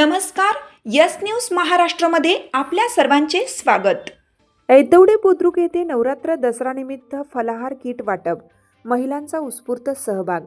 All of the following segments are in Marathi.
नमस्कार यस न्यूज महाराष्ट्रामध्ये आपल्या सर्वांचे स्वागत. ऐतवडे बुद्रुक येथे नवरात्र दसरानिमित्त फलाहार किट वाटप महिलांचा उत्स्फूर्त सहभाग.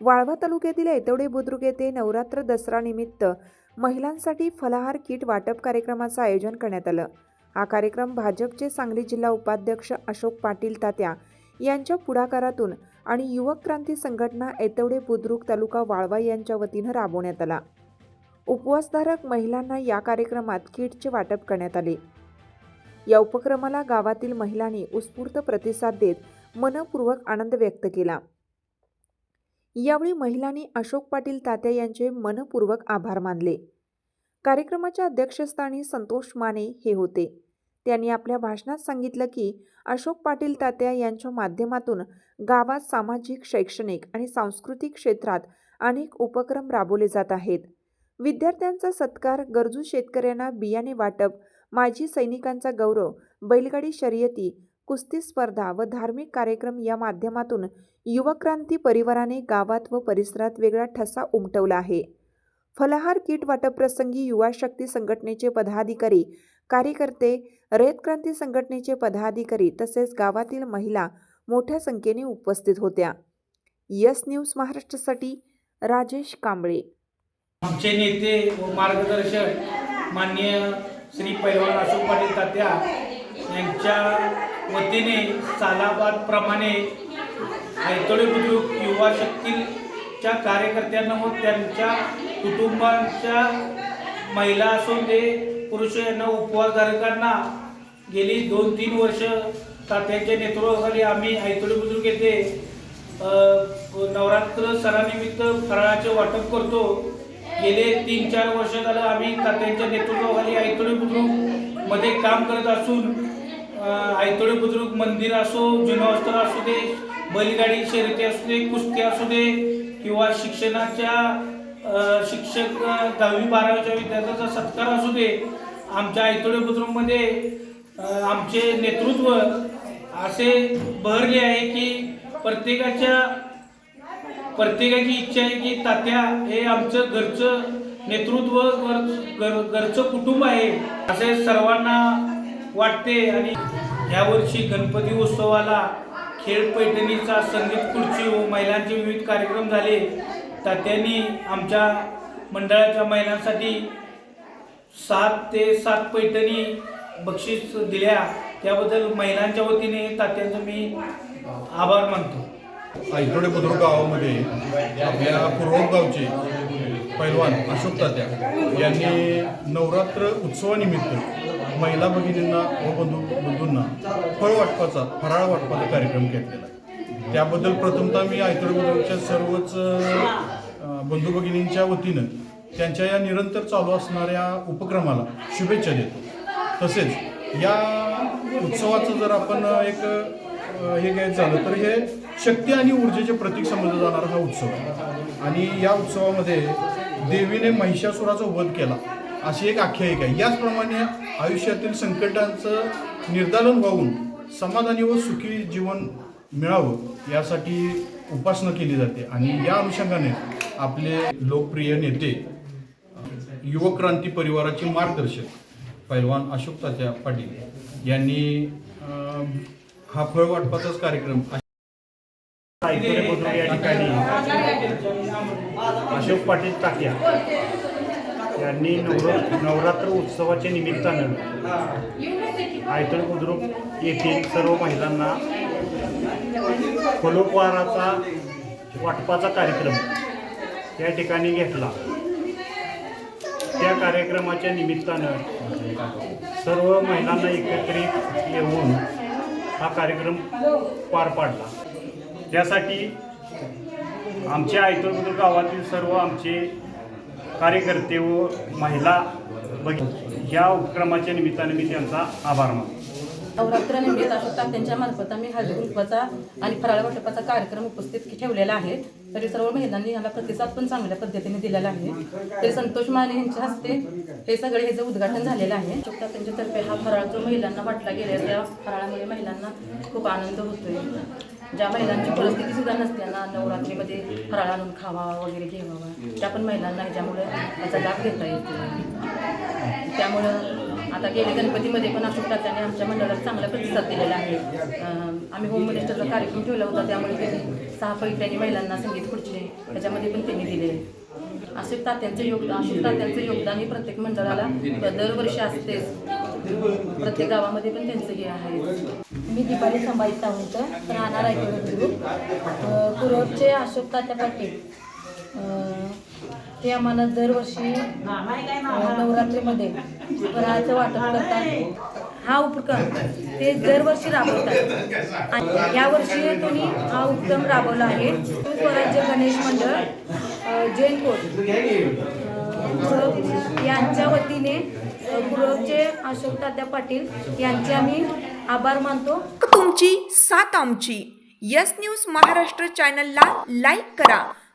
वाळवा तालुक्यातील ऐतवडे बुद्रुक येथे नवरात्र दसरानिमित्त महिलांसाठी फलाहार किट वाटप कार्यक्रमाचं आयोजन करण्यात आलं. हा कार्यक्रम भाजपचे सांगली जिल्हा उपाध्यक्ष अशोक पाटील तात्या यांच्या पुढाकारातून आणि युवक क्रांती संघटना ऐतवडे बुद्रुक तालुका वाळवा यांच्या वतीनं राबवण्यात आला. उपवासधारक महिलांना या कार्यक्रमात किटचे वाटप करण्यात आले. या उपक्रमाला गावातील महिलांनी उत्स्फूर्त प्रतिसाद देत मनपूर्वक आनंद व्यक्त केला. यावेळी महिलांनी अशोक पाटील तात्या यांचे मनपूर्वक आभार मानले. कार्यक्रमाच्या अध्यक्षस्थानी संतोष माने हे होते. त्यांनी आपल्या भाषणात सांगितलं की अशोक पाटील तात्या यांच्या माध्यमातून गावात सामाजिक शैक्षणिक आणि सांस्कृतिक क्षेत्रात अनेक उपक्रम राबवले जात आहेत. विद्यार्थ्यांचा सत्कार गरजू शेतकऱ्यांना बियाणे वाटप माजी सैनिकांचा गौरव बैलगाडी शर्यती कुस्ती स्पर्धा व धार्मिक कार्यक्रम या माध्यमातून युवक्रांती परिवाराने गावात व परिसरात वेगळा ठसा उमटवला आहे. फलहार किट वाटपप्रसंगी युवा शक्ती संघटनेचे पदाधिकारी कार्यकर्ते रयत क्रांती संघटनेचे पदाधिकारी तसेच गावातील महिला मोठ्या संख्येने उपस्थित होत्या. यस न्यूज महाराष्ट्रासाठी राजेश कांबळे. आमचे नेते व मार्गदर्शक माननीय श्री पैलवान अशोक पाटील तात्या यांच्या वतीने सालाबादप्रमाणे ऐतोडे बुद्रुक युवा शक्तीच्या कार्यकर्त्यांना व त्यांच्या कुटुंबांच्या महिला असून ते पुरुष यांना उपवासधारकांना गेली दोन तीन वर्ष तात्याच्या नेतृत्वाखाली आम्ही ऐतोडे बुद्रुक येथे नवरात्र सणानिमित्त फराळाचे वाटप करतो. गेले तीन चार वर्ष झालं आम्ही त्यांच्या नेतृत्वाखाली आयतोळी बुद्रुकमध्ये काम करत असून आयतोळी बुद्रुक मंदिर असो जुनं वस्त्र असू दे बैलगाडी शर्यती असू दे कुस्ती असू दे किंवा शिक्षणाच्या शिक्षक दहावी बारावीच्या विद्यार्थ्यांचा सत्कार असू दे आमच्या आयतोडे बुद्रुकमध्ये आमचे नेतृत्व असे बहरले आहे की प्रत्येकाच्या प्रत्येकाची इच्छा आहे की तात्या हे आमचं घरचं नेतृत्व घर- घरचं कुटुंब आहे. असे सर्वांना वाटते आणि यावर्षी गणपती उत्सवाला खेळ पैठणीचा संगीत खुर्ची व महिलांचे विविध कार्यक्रम झाले. तात्यांनी आमच्या मंडळाच्या महिलांसाठी सात ते सात पैठणी बक्षीस दिल्या. त्याबद्दल महिलांच्या वतीने तात्यांचं मी आभार मानतो. आयतोडे बुद्रुक गावामध्ये आपल्या पूर्वक गावचे पैलवान अशोक तात्या यांनी नवरात्र उत्सवानिमित्त महिला भगिनींना व बंधू बंधूंना फळ वाटपाचा फराळ वाटपाचा कार्यक्रम घेतलेला आहे. त्याबद्दल प्रथमतः मी आयतोडे बुद्रुकच्या सर्वच बंधू भगिनींच्या वतीनं त्यांच्या या निरंतर चालू असणाऱ्या उपक्रमाला शुभेच्छा देतो. तसेच या उत्सवाचं जर आपण एक हे घ्यायचं झालं. तर हे शक्ती आणि ऊर्जेचे प्रतीक समजला जाणारा हा उत्सव. आणि या उत्सवामध्ये देवीने महिषासुराचा वध केला. अशी एक आख्यायिका आहे. याचप्रमाणे आयुष्यातील संकटांचं निर्दालन व्हावून समाधानी व सुखी जीवन मिळावं यासाठी उपासना केली जाते. आणि या अनुषंगाने आपले लोकप्रिय नेते युवक क्रांती परिवाराचे मार्गदर्शक पैलवान अशोक तात्या पाटील यांनी हा फळ वाटपाचाच कार्यक्रम साहित्य बुद्रुक या ठिकाणी. अशोक पाटील टाकिया यांनी नवर नवरात्र उत्सवाच्या निमित्तानं आयतळ बुद्रुक येथील सर्व महिलांना फलोपहाराचा वाटपाचा कार्यक्रम या ठिकाणी घेतला. त्या कार्यक्रमाच्या निमित्तानं सर्व महिलांना एकत्रित येऊन हा कार्यक्रम पार पाडला. त्यासाठी आमच्या आयतोर गावातील सर्व आमचे कार्यकर्ते व महिला या उपक्रमाच्या निमित्ताने मी त्यांचा आभार मानतो. नवरात्र निमित्त अशोक तात्यांच्या मार्फत आम्ही हळदी कुंकवाचा आणि फराळ वाटपाचा कार्यक्रम उपस्थित ठेवलेला आहे. तरी सर्व महिलांनी ह्याला प्रतिसाद पण चांगल्या पद्धतीने दिलेला आहे. तरी संतोष माने यांच्या हस्ते हे सगळे ह्याचं उद्घाटन झालेलं आहे अशोक त्यांच्यातर्फे हा फराळ जो महिलांना वाटला गेला त्या फराळामुळे महिलांना खूप आनंद होतोय. ज्या महिलांची परिस्थिती सुद्धा नसते ना नवरात्रीमध्ये फराळ आणून खावा वगैरे घ्यावा त्या पण महिलांना ह्याच्यामुळे त्याचा लाभ घेता येतो त्यामुळं आता गेले गणपतीमध्ये पण अशोक तात्याने आमच्या मंडळाला चांगला प्रतिसाद दिलेला आहे. आम्ही होम मिनिस्टरचा कार्यक्रम ठेवला होता त्यामुळे त्यांनी सहा पैठणी महिलांना संगीत खुर्ची त्याच्यामध्ये पण त्यांनी दिले. अशोक तात्यांचं योगदान अशोक तात्यांचं योगदान हे प्रत्येक मंडळाला दरवर्षी असतेच. प्रत्येक गावामध्ये पण त्यांचं हे आहे. मी दीपाली संभाजी सावंत राहणार आहे बुद्रुक कुरोडचे अशोक तात्या पाटील. ते आम्हाला दरवर्षी नवरात्रीमध्ये फराळाचं वाटप करतात. हा उपक्रम ते दरवर्षी राबवतात. आणि यावर्षी तुम्ही हा उपक्रम राबवला आहे. स्वराज्य गणेश मंडळ जैनकोट यांच्या वतीने कुरोडचे अशोक तात्या पाटील यांचे आम्ही आभार मानतो. तुमची सात आमची. यस न्यूज महाराष्ट्र चॅनलला लाईक करा.